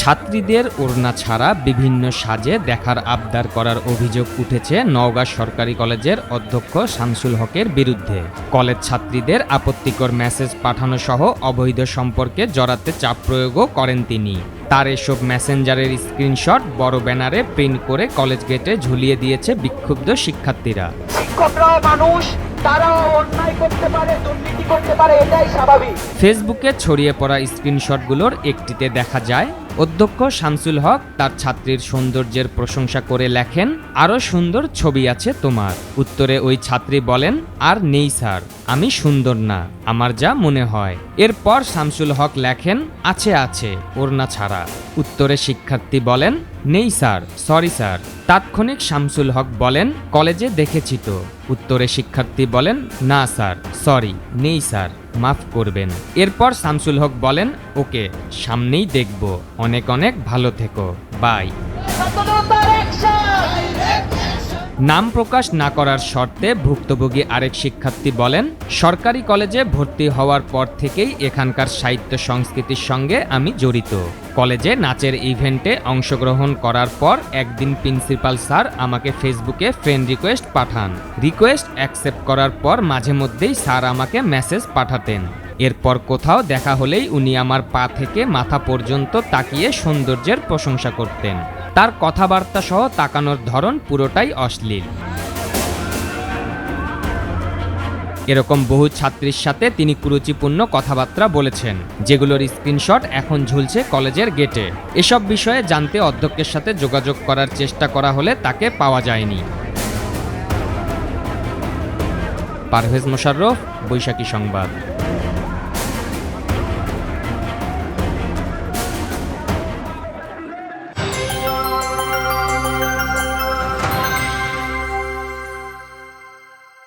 ছাত্রীদের ওড়না ছাড়া বিভিন্ন সাজে দেখার আবদার করার অভিযোগ উঠেছে নওগাঁ সরকারি কলেজের অধ্যক্ষ শামসুল হকের বিরুদ্ধে। কলেজ ছাত্রীদের আপত্তিকর মেসেজ পাঠানো সহ অবৈধ সম্পর্কে জড়াতে চাপ প্রয়োগও করেন তিনি। তার এসব মেসেঞ্জারের স্ক্রিনশট বড় ব্যানারে প্রিন্ট করে কলেজ গেটে ঝুলিয়ে দিয়েছে বিক্ষুব্ধ শিক্ষার্থীরা। শিক্ষকরাও মানুষ তারাও অন্যায় করতে পারে দুর্নীতি করতে পারে এটাই স্বাভাবিক। ফেসবুকে ছড়িয়ে পড়া স্ক্রিনশটগুলোর একটিতে দেখা যায় অধ্যক্ষ শামসুল হক তার ছাত্রীর সৌন্দর্যের প্রশংসা করে লেখেন আরও সুন্দর ছবি আছে তোমার। উত্তরে ওই ছাত্রী বলেন, আর নেই স্যার, আমি সুন্দর না, আমার যা মনে হয়। এরপর শামসুল হক লেখেন, আছে আছে ওর না ছাড়া। উত্তরে শিক্ষার্থী বলেন, নেই স্যার, সরি স্যার। তাৎক্ষণিক শামসুল হক বলেন, কলেজে দেখেছি তো। উত্তরে শিক্ষার্থী বলেন, না স্যার, সরি, নেই স্যার, মাফ করবেন। এরপর শামসুল হক বলেন, ওকে, সামনেই দেখব। অনেক অনেক ভালো থেকো। বাই! নাম প্রকাশ না করার শর্তে ভুক্তভোগী আরেক শিক্ষার্থী বলেন, সরকারি কলেজে ভর্তি হওয়ার পর থেকেই এখানকার সাহিত্য সংস্কৃতির সঙ্গে আমি জড়িত। কলেজে নাচের ইভেন্টে অংশগ্রহণ করার পর একদিন প্রিন্সিপাল স্যার আমাকে ফেসবুকে ফ্রেন্ড রিকোয়েস্ট পাঠান। রিকোয়েস্ট অ্যাকসেপ্ট করার পর মাঝে মধ্যেই স্যার আমাকে মেসেজ পাঠাতেন। এরপর কোথাও দেখা হলেই উনি আমার পা থেকে মাথা পর্যন্ত তাকিয়ে সৌন্দর্যের প্রশংসা করতেন। তার কথাবার্তা সহ তাকানোর ধরন পুরোটাই অশ্লীল। এরকম বহু ছাত্রীর সাথে তিনি কুরুচিপূর্ণ কথাবার্তা বলেছেন, যেগুলোর স্ক্রিনশট এখন ঝুলছে কলেজের গেটে। এসব বিষয়ে জানতে অধ্যক্ষের সাথে যোগাযোগ করার চেষ্টা করা হলে তাকে পাওয়া যায়নি। পারভেজ মোশাররফ, বৈশাখী সংবাদ।